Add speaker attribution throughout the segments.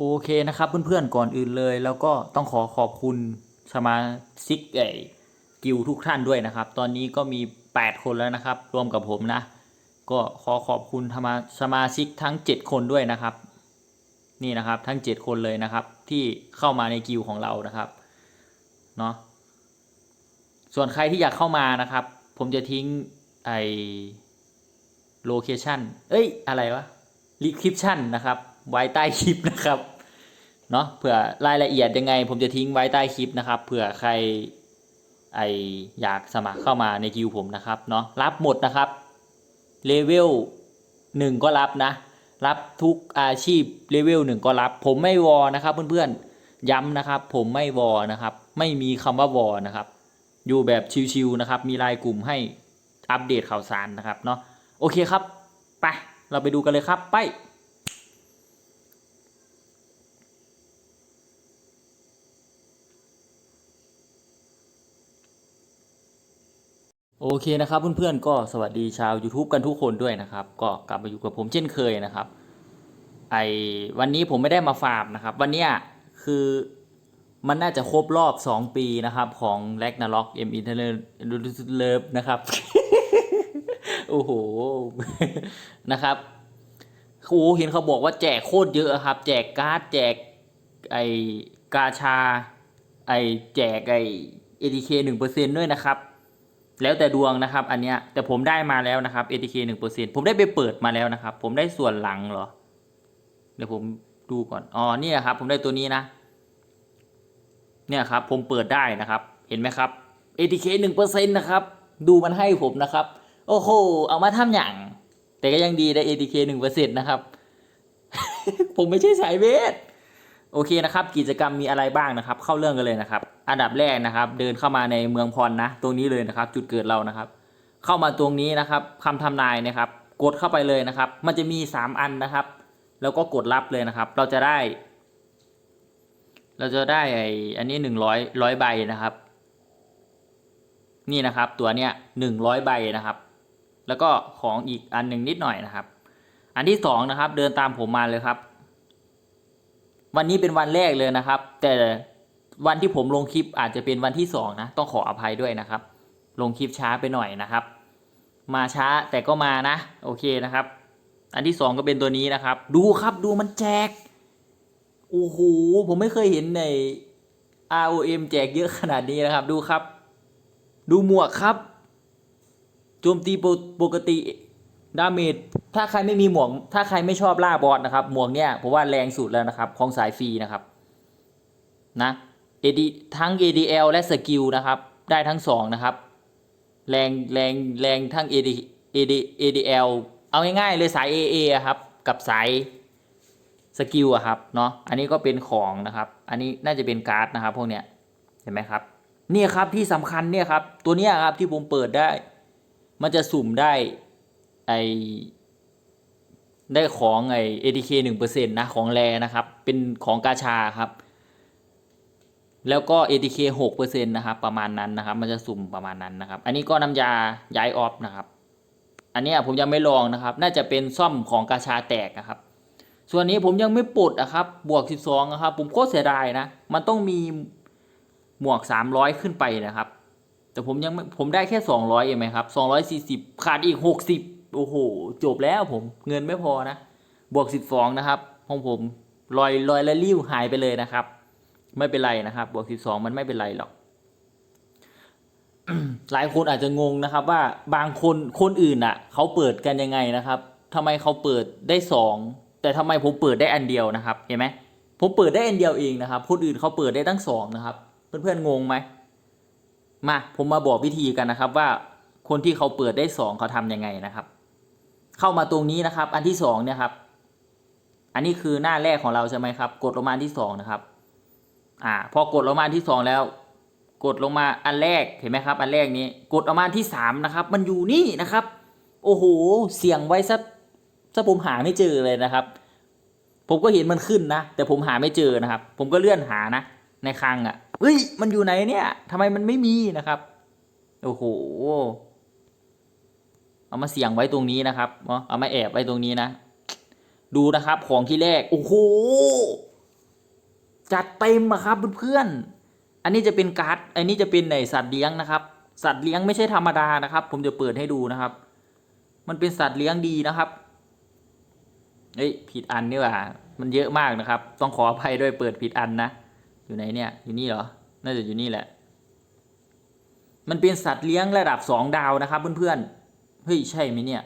Speaker 1: โอเคนะครับเพื่อนๆก่อนอื่นเลย แล้วก็ต้องขอขอบคุณสมาชิกไอ้กิวทุกท่านด้วยนะครับ ตอนนี้ก็มี 8 คนแล้วนะครับ รวมกับผมนะ ก็ขอขอบคุณธรรมาสมาชิกทั้ง 7 คนด้วยนะครับ นี่นะครับทั้ง 7 คนเลยนะครับ ที่เข้ามาในกิวของเรานะครับเนาะส่วนใครที่อยากเข้ามานะครับ ผมจะทิ้งไอโลเคชันเอ้ยอะไรวะรีคริปชันนะครับ ไว้ใต้คลิปนะครับเนาะเผื่อรายละเอียดยังไง ผมจะทิ้งไว้ใต้คลิปนะครับเผื่อใครไออยากสมัครเข้ามาในคิวผมนะครับเนาะรับหมดนะครับเลเวลหนึ่งก็รับนะ รับทุกอาชีพเลเวลหนึ่งก็รับ ผมไม่วอนะครับเพื่อนๆย้ำนะครับ ผมไม่วอนะครับ ไม่มีคำว่าวอนะครับ อยู่แบบชิวๆนะครับ มีรายกลุ่มให้อัปเดตข่าวสารนะครับเนาะโอเคครับไปเราไปดูกันเลยครับไป โอเคนะครับเพื่อนๆก็สวัสดีชาว YouTube กันทุกคนด้วยนะครับ ก็กลับมาอยู่กับผมเช่นเคยนะครับ ไอวันนี้ผมไม่ได้มาฟาร์มนะครับ วันเนี้ยคือมันน่าจะครบรอบ 2 ปีนะครับของ r a g n a r o k M Internet Love นะครับ โอ้โห นะครับโอ้เห็นเขาบอกว่าแจกโคตรเยอะครับ แจกการ์ดแจกไอกาชา ไอแจกไอ ATK หนึ่งเปอร์เซ็นด้วยนะครับ แล้วแต่ดวงนะครับ อันเนี้ยแต่ผมได้มาแล้วนะครับ ATK หนึ่งเปอร์เซ็นผมได้ไปเปิดมาแล้วนะครับ ผมได้ส่วนหลังเหรอ เดี๋ยวผมดูก่อน อ๋อเนี่ยครับ ผมได้ตัวนี้นะ เนี่ยครับ ผมเปิดได้นะครับ เห็นไหมครับ ATK หนึ่งเปอร์เซ็นนะครับ ดูมันให้ผมนะครับ โอ้โห เอามาทำอย่าง แต่ก็ยังดีได้ ATK หนึ่งเปอร์เซ็นนะครับ ผมไม่ใช่สายเวท โอเคนะครับ กิจกรรมมีอะไรบ้างนะครับ เข้าเรื่องกันเลยนะครับ อันดับแรกนะครับ เดินเข้ามาในเมืองพรนะ ตรงนี้เลยนะครับ จุดเกิดเรานะครับ เข้ามาตรงนี้นะครับคำทำนายนะครับ กดเข้าไปเลยนะครับ มันจะมีสามอันนะครับ แล้วก็กดรับเลยนะครับ เราจะได้ เราจะได้ไออันนี้หนึ่งร้อยร้อยใบนะครับ นี่นะครับ ตัวเนี้ยหนึ่งร้อยใบนะครับ แล้วก็ของอีกอันหนึ่งนิดหน่อยนะครับ อันที่สองนะครับ เดินตามผมมาเลยครับ วันนี้เป็นวันแรกเลยนะครับ แต่วันที่ผมลงคลิปอาจจะเป็นวันที่สองนะต้องขออภัยด้วยนะครับ ลงคลิปช้าไปหน่อยนะครับ มาช้าแต่ก็มานะ โอเคนะครับ อันที่สองก็เป็นตัวนี้นะครับ ดูครับดูมันแจกโอ้โหผมไม่เคยเห็นใน ROM แจกเยอะขนาดนี้นะครับ ดูครับ ดูหมวกครับโจมตีปกปกติ ดาเมจถ้าใครไม่มีหมวก ถ้าใครไม่ชอบล่าบอสนะครับ หมวกเนี่ยผมว่าแรงสุดแล้วนะครับของสายฟรีนะครับนะ AD ทั้ง ADL และสกิลนะครับ ได้ทั้งสองนะครับ แรงแรงแรงทั้ง AD AD ADL เอาง่ายๆเลยสาย AA อะครับ กับสายสกิลอะครับเนาะอันนี้ก็เป็นของนะครับ อันนี้น่าจะเป็นการ์ดนะครับ พวกเนี้ยเห็นไหมครับนี่ครับที่สำคัญเนี่ยครับตัวเนี้ยครับที่ผมเปิดได้ มันจะสุ่มได้ ไอได้ของไอ ATK หนึ่งเปอร์เซ็นต์นะ ของแรนะครับ เป็นของกาชาครับ แล้วก็ ATK หกเปอร์เซ็นต์นะครับ ประมาณนั้นนะครับ มันจะสุ่มประมาณนั้นนะครับ อันนี้ก็น้ำยาย้ายออฟนะครับ อันนี้ผมยังไม่ลองนะครับ น่าจะเป็นซ่อมของกาชาแตกนะครับ ส่วนนี้ผมยังไม่ปลดอะครับ บวก12นะครับ ผมโคตรเสียดายนะ มันต้องมีหมวก300ขึ้นไปนะครับ แต่ผมยังผมได้แค่200เองไหมครับ240ขาดอีก60 โอ้โห จบแล้วผมเงินไม่พอนะ บวก 12 นะครับของผมลอยลอยและริ้วหายไปเลยนะครับ ไม่เป็นไรนะครับ บวก 12 มันไม่เป็นไรหรอก หลายคนอาจจะงงนะครับ ว่าบางคนคนอื่นอะเขาเปิดกันยังไงนะครับทำไมเขาเปิดได้สองแต่ทำไมผมเปิดได้อันเดียวนะครับ เห็นไหมผมเปิดได้อันเดียวเองนะครับ คนอื่นเขาเปิดได้ตั้งสองนะครับ เพื่อนๆงงไหมมาผมมาบอกวิธีกันนะครับว่าคนที่เขาเปิดได้สองเขาทำยังไงนะครับ เข้ามาตรงนี้นะครับ อันที่สองเนี่ยครับ อันนี้คือหน้าแรกของเราใช่ไหมครับ กดลงมาที่สองนะครับ อ่า พอกดลงมาที่สองแล้ว กดลงมาอันแรกเห็นไหมครับ อันแรกนี้กดออกมาที่สามนะครับ มันอยู่นี่นะครับ โอ้โห เสียงไว้ซะซะผมหาไม่เจอเลยนะครับ ผมก็เห็นมันขึ้นนะ แต่ผมหาไม่เจอนะครับ ผมก็เลื่อนหานะ ในคลังอะ่ะเฮ้ย มันอยู่ไหนเนี่ยทำไมมันไม่มีนะครับ โอ้โห เอามาเสียงไว้ตรงนี้นะครับเนาะเอามาแอบไว้ตรงนี้นะ ดูนะครับของที่แรกโอ้โหจัดเต็มอะครับเพื่อนๆอันนี้จะเป็นการ์ดอันนี้จะเป็นในสัตว์เลี้ยงนะครับ สัตว์เลี้ยงไม่ใช่ธรรมดานะครับ ผมจะเปิดให้ดูนะครับ มันเป็นสัตว์เลี้ยงดีนะครับเอ้ยผิดอันนี่ว่ามันเยอะมากนะครับ ต้องขออภัยด้วยเปิดผิดอันนะอยู่ไหนเนี่ย อยู่นี่เหรอ น่าจะอยู่นี่แหละ มันเป็นสัตว์เลี้ยงระดับสองดาวนะครับเพื่อนๆ เฮ้ย ใช่ไหมเนี่ย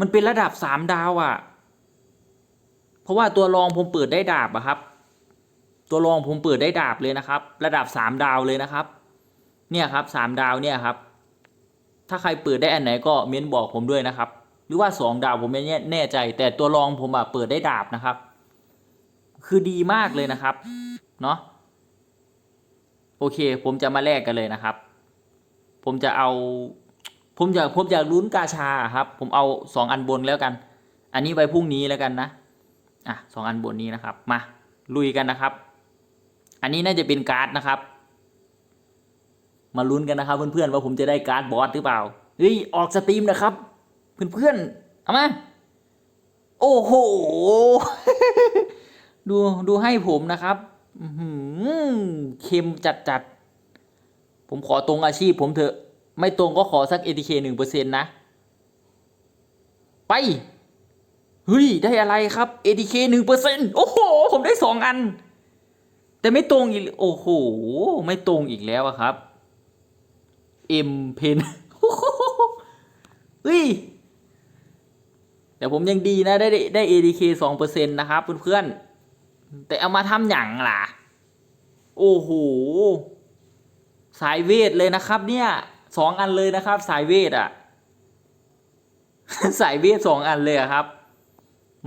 Speaker 1: มันเป็นระดับสามดาวอะ่ะ เพราะว่าตัวรองผมเปิดได้ดาบอะครับ ตัวรองผมเปิดได้ดาบเลยนะครับ ระดับสามดาวเลยนะครับ เนี่ยครับสามดาวเนี่ยครับ ถ้าใครเปิดได้อันไหนก็เม้นบอกผมด้วยนะครับ หรือว่าสองดาวผมไม่แน่ใจ แต่ตัวรองผมอะเปิดได้ดาบนะครับ คือดีมากเลยนะครับ เนาะโอเค ผมจะมาแลกกันเลยนะครับ ผมจะเอา ผมอยากผมอยากลุ้นกาชาครับ ผมเอาสองอันบนแล้วกัน อันนี้ไว้พรุ่งนี้แล้วกันนะอะสองอันบนนี้นะครับ มาลุยกันนะครับ อันนี้น่าจะเป็นการ์ดนะครับ มาลุ้นกันนะครับ เพื่อนๆว่าผมจะได้การ์ดบอสหรือเปล่าเฮ้ยออกสตรีมนะครับ เพื่อนๆเอามาโอ้โห ดูดูให้ผมนะครับอืเค็มจัดจัดๆผมขอตรงอาชีพผมเถอะ ไม่ตรงก็ขอสัก ATK หนึ่งเปอร์เซ็นต์นะ ไป เฮ้ย ได้อะไรครับ ATK หนึ่งเปอร์เซ็นต์โอ้โห ผมได้สองอัน แต่ไม่ตรงอีก โอ้โห ไม่ตรงอีกแล้วครับ M Pen เฮ้ยแต่ผมยังดีนะ ได้ได้ ATK สองเปอร์เซ็นต์นะครับเพื่อนๆ แต่เอามาทำหยังล่ะ โอ้โห สายเวทเลยนะครับเนี่ย สองอันเลยนะครับ สายเวทอะสายเวทสองอันเลยครับ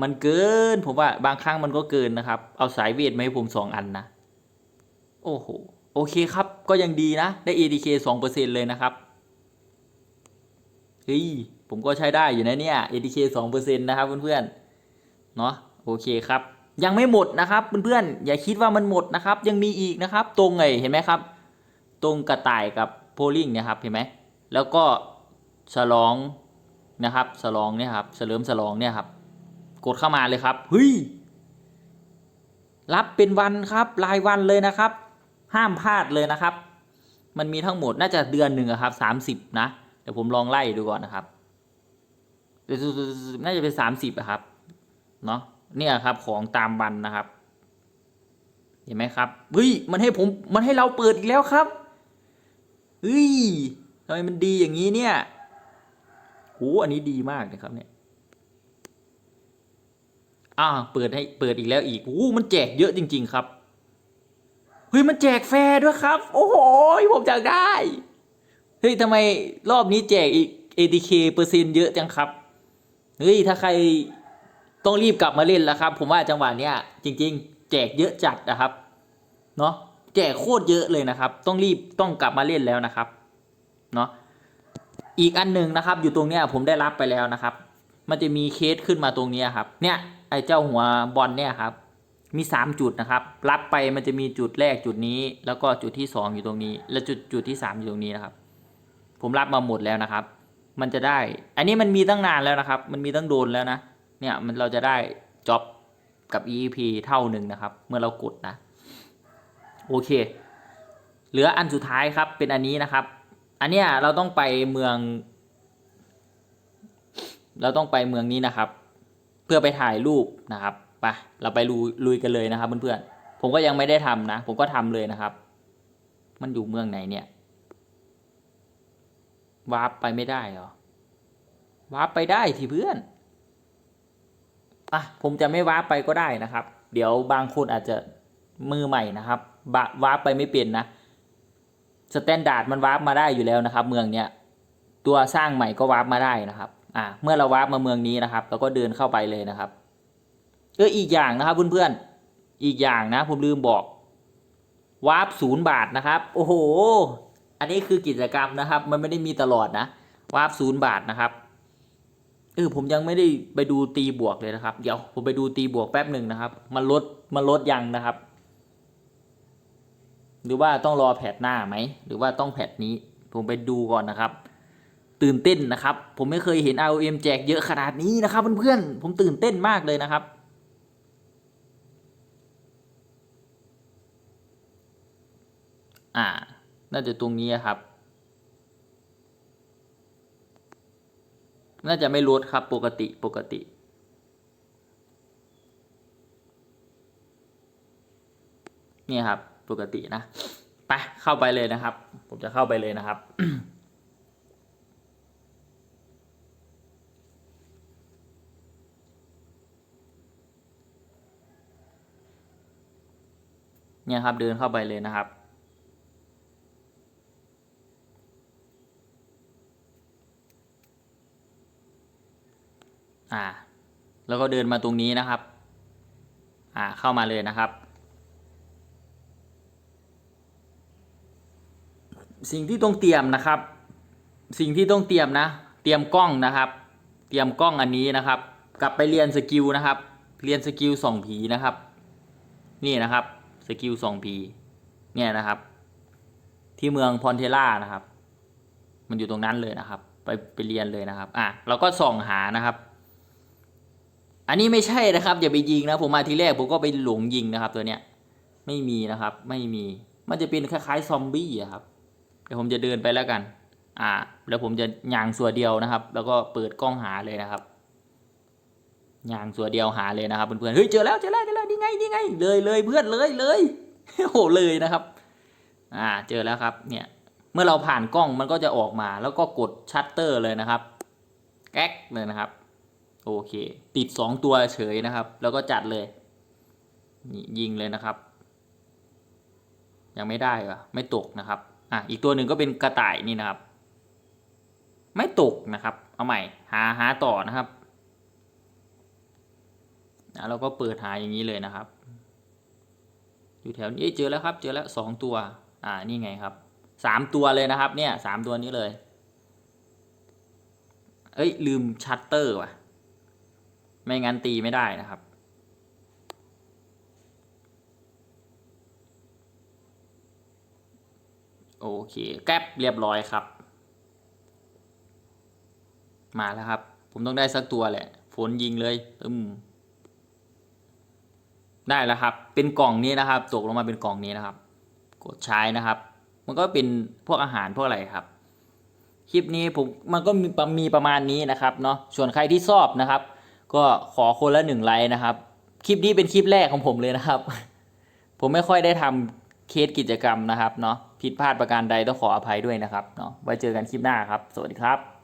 Speaker 1: มันเกินผมว่าบางครั้งมันก็เกินนะครับ เอาสายเวทมาให้ผมสองอันนะ โอ้โห โอเคครับ ก็ยังดีนะ ได้ ADK สองเปอร์เซ็นเลยนะครับ เฮ้ย ผมก็ใช้ได้อยู่นะเนี่ย ADK สองเปอร์เซ็นนะครับเพื่อนๆ เนาะโอเคครับยังไม่หมดนะครับเพื่อนๆอย่าคิดว่ามันหมดนะครับ ยังมีอีกนะครับ ตรงไงเห็นไหมครับ ตรงกระต่ายกับ โพลิงนี่ยครับเห็นไหมแล้วก็ฉลองนะครับฉลองเนี่ยครับเฉลิมฉลองเนี่ยครับกดเข้ามาเลยครับเฮ้ยรับเป็นวันครับรายวันเลยนะครับ ห้ามพลาดเลยนะครับ มันมีทั้งหมดน่าจะเดือนหนึ่งครับสามสิบนะเดี๋ยวผมลองไล่ดูก่อนนะครับน่าจะเป็นสามสิบอะครับเนาะเนี่ยครับของตามวันนะครับ เห็นไหมครับเฮ้ยมันให้ผมมันให้เราเปิดอีกแล้วครับ เฮ้ยทำไมมันดีอย่างนี้เนี่ยโหอันนี้ดีมากเลยครับเนี่ยอ่าเปิดให้เปิดอีกแล้วอีกโอ้มันแจกเยอะจริง ๆ ครับเฮ้ยมันแจกแฟร์ด้วยครับ โอ้โหผมอยากได้เฮ้ยทำไมรอบนี้แจกอีก ATK เปอร์เซ็นต์เยอะจังครับเฮ้ยถ้าใครต้องรีบกลับมาเล่นแล้วครับ ผมว่าจังหวะเนี้ยจริง ๆ แจกเยอะจัดนะครับ เนาะ แจกโคตรเยอะเลยนะครับ ต้องรีบต้องกลับมาเล่นแล้วนะครับเนาะอีกอันหนึ่งนะครับ อยู่ตรงเนี้ยผมได้รับไปแล้วนะครับ มันจะมีเคสขึ้นมาตรงนี้ครับ เนี่ยไอ้เจ้าหัวบอลเนี่ยครับ มีสามจุดนะครับ รับไปมันจะมีจุดแรกจุดนี้ แล้วก็จุดที่สองอยู่ตรงนี้ และจุดจุดที่สามอยู่ตรงนี้นะครับ ผมรับมาหมดแล้วนะครับ มันจะได้ อันนี้มันมีตั้งนานแล้วนะครับ มันมีตั้งโดนแล้วนะ เนี่ยมันเราจะได้จ็อบกับ EEP เท่าหนึ่งนะครับ เมื่อเรากดนะ โอเค เหลืออันสุดท้ายครับเป็นอันนี้นะครับ อันเนี้ยเราต้องไปเมือง เราต้องไปเมืองนี้นะครับ เพื่อไปถ่ายรูปนะครับไปเราไปลุยลุยกันเลยนะครับเพื่อนๆผมก็ยังไม่ได้ทำนะ ผมก็ทำเลยนะครับ มันอยู่เมืองไหนเนี่ยวาร์ปไปไม่ได้เหรอวาร์ปไปได้ที่เพื่อนอะผมจะไม่วาร์ปไปก็ได้นะครับ เดี๋ยวบางคนอาจจะมือใหม่นะครับ บะวาร์ปไปไม่เป็นนะสแตนดาร์ดมันวาร์ปมาได้อยู่แล้วนะครับ เมืองเนี้ยตัวสร้างใหม่ก็วาร์ปมาได้นะครับอ่าเมื่อเราวาร์ปมาเมืองนี้นะครับเราก็เดินเข้าไปเลยนะครับเอออีกอย่างนะครับเพื่อนๆอีกอย่างนะ ผมลืมบอกวาร์ปศูนย์บาทนะครับ โอ้โห อันนี้คือกิจกรรมนะครับ มันไม่ได้มีตลอดนะวาร์ปศูนย์บาทนะครับเออผมยังไม่ได้ไปดูตีบวกเลยนะครับ เดี๋ยวผมไปดูตีบวกแป๊บหนึ่งนะครับ มันลดมันลดยังนะครับ หรือว่าต้องรอแพทหน้าไหมหรือว่าต้องแพทนี้ผมไปดูก่อนนะครับ ตื่นเต้นนะครับ ผมไม่เคยเห็น ROM แจกเยอะขนาดนี้นะครับเพื่อนๆผมตื่นเต้นมากเลยนะครับอ่า น่าจะตรงนี้ครับ น่าจะไม่ลดครับปกติปกติ นี่ครับ ปกตินะไปเข้าไปเลยนะครับ ผมจะเข้าไปเลยนะครับเนี่ยครับเดินเข้าไปเลยนะครับ อ่า แล้วก็เดินมาตรงนี้นะครับ อ่าเข้ามาเลยนะครับ สิ่งที่ต้องเตรียมนะครับ สิ่งที่ต้องเตรียมนะ เตรียมกล้องนะครับ เตรียมกล้องอันนี้นะครับ กลับไปเรียนสกิลนะครับ เรียนสกิลส่องผีนะครับ นี่นะครับสกิลส่องผีเนี่ยนะครับ ที่เมืองพอนเทล่านะครับ มันอยู่ตรงนั้นเลยนะครับ ไปไปเรียนเลยนะครับ อะเราก็ส่องหานะครับ อันนี้ไม่ใช่นะครับ อย่าไปยิงนะผมมาทีแรกผมก็ไปหลงยิงนะครับ ตัวเนี้ย ไม่มีนะครับ ไม่มี มันจะเป็นคล้ายๆซอมบี้อะครับ ดี๋ยวผมจะเดินไปแล้วกัน อ่า แล้วผมจะย่างส่วนเดียวนะครับ แล้วก็เปิดกล้องหาเลยนะครับย่างส่วนเดียวหาเลยนะครับเพื่อนๆ เฮ้ยเจอแล้วเจอแล้วเจอแล้วนี่ไงนี่ไง เลยเลยเพื่อนเลยเลยโอ้โหเลยนะครับ อ่าเจอแล้วครับ เนี่ย เมื่อเราผ่านกล้องมันก็จะออกมา แล้วก็กดชัตเตอร์เลยนะครับ แก๊กเลยนะครับ โอเค ติดสองตัวเฉยนะครับ แล้วก็จัดเลยนี่ยิงเลยนะครับ ยังไม่ได้วะไม่ตกนะครับ อะอีกตัวหนึ่งก็เป็นกระต่ายนี่นะครับ ไม่ตกนะครับ เอาใหม่หาหาต่อนะครับอะเราก็เปิดหาอย่างนี้เลยนะครับ อยู่แถวนี้เอ้ยเจอแล้วครับ เจอแล้วสองตัว อ่านี่ไงครับสามตัวเลยนะครับเนี่ยสามตัวนี้เลย เอ้ยลืมชัตเตอร์ว่ะ ไม่งั้นตีไม่ได้นะครับ โอเคแก๊ปเรียบร้อยครับ มาแล้วครับ ผมต้องได้สักตัวแหละ ฝนยิงเลยตึมได้แล้วครับ เป็นกล่องนี้นะครับ ตกลงมาเป็นกล่องนี้นะครับ กดใช้นะครับ มันก็เป็นพวกอาหารพวกอะไรครับ คลิปนี้ผมมันก็มีมีประมาณนี้นะครับเนาะ ส่วนใครที่ชอบนะครับ ก็ขอคนละหนึ่งไลค์นะครับ คลิปนี้เป็นคลิปแรกของผมเลยนะครับ ผมไม่ค่อยได้ทำเคสกิจกรรมนะครับเนาะ ผิดพลาดประการใดต้องขออภัยด้วยนะครับเนาะไว้เจอกันคลิปหน้าครับ สวัสดีครับ